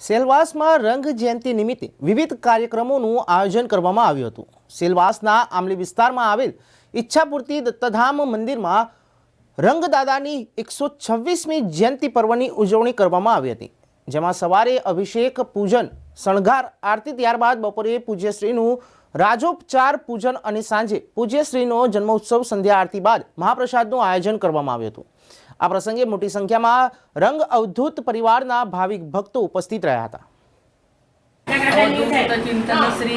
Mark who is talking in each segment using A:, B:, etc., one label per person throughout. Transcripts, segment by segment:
A: સેલવાસમાં રંગ જયંતિ નિમિત્તે વિવિધ કાર્યક્રમોનું આયોજન કરવામાં આવ્યું હતું. સેલવાસના આમલી વિસ્તારમાં આવેલ ઈચ્છાપૂર્તિ દત્તધામ મંદિરમાં રંગદાદાની એકસો છવ્વીસમી જયંતિ પર્વની ઉજવણી કરવામાં આવી હતી, જેમાં સવારે અભિષેક, પૂજન, શણગાર, આરતી ત્યારબાદ બપોરે પૂજ્યશ્રીનું રાજોપચાર, પૂજન અને સાંજે પૂજ્યશ્રીનો જન્મોત્સવ, સંધ્યા, આરતી બાદ મહાપ્રસાદનું આયોજન કરવામાં આવ્યું હતું. આ પ્રસંગે મોટી સંખ્યામાં રંગ અવધૂત પરિવારના ભાવિક ભક્તો ઉપસ્થિત રહ્યા હતા.
B: ચિંતન શ્રી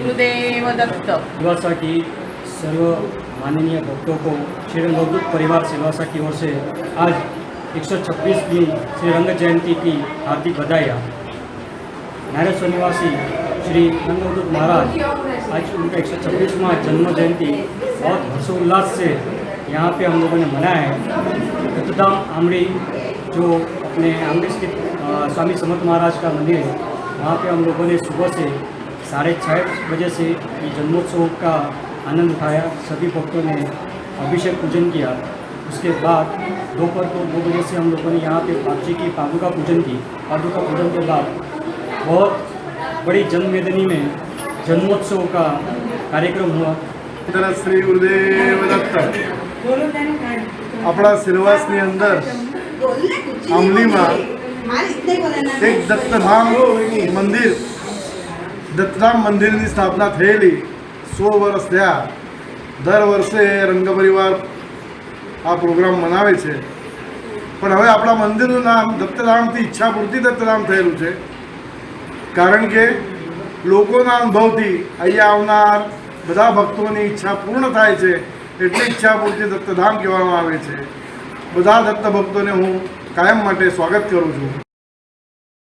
B: ગુરુદેવ દત્ત.
C: સર્વ માનનીય ભક્તો પરિવાર સેવા કી આજ 126वीं श्री रंग जयंती की हार्दिक बधाइयाँ। नारेश्वर निवासी श्री रंगवदूत महाराज, आज उनका एक सौ छब्बीसवा जन्म जयंती बहुत हर्षोल्लास से यहाँ पे हम लोगों ने मनाया है। दत्तधाम आमड़ी, जो अपने आमड़ी स्थित स्वामी समर्थ महाराज का मंदिर है, वहाँ पे हम लोगों ने सुबह से साढ़े छः बजे से ये जन्मोत्सव का आनंद उठाया। सभी भक्तों ने अभिषेक पूजन किया। उसके बाद दोपहर को दो बजे से हम लोगों ने यहाँ पे बाप जी की पादुका पूजन की पादुका पूजन के बाद बहुत बड़ी जनमेदनी में जन्मोत्सव का कार्यक्रम हुआ
D: તરફ શ્રી ગુરુદેવ દત્ત આપણા સિલવાસની અંદર આમલીમાં એક દત્તધામ મંદિર દત્તધામ મંદિરની સ્થાપના થયેલી સો વર્ષ થયા દર વર્ષે રંગ પરિવાર આ પ્રોગ્રામ મનાવે છે. પણ હવે આપણા મંદિરનું નામ દત્તધામથી ઈચ્છાપૂર્તિ દત્તધામ થયેલું છે. કારણ કે લોકોના અનુભવથી અહીંયા આવનાર બધા ભક્તોની ઈચ્છા પૂર્ણ થાય છે, એટલે ઈચ્છાપૂર્તિ દત્તધામ કહેવામાં આવે છે. બધા દત્ત ભક્તોને હું કાયમ માટે સ્વાગત કરું છું.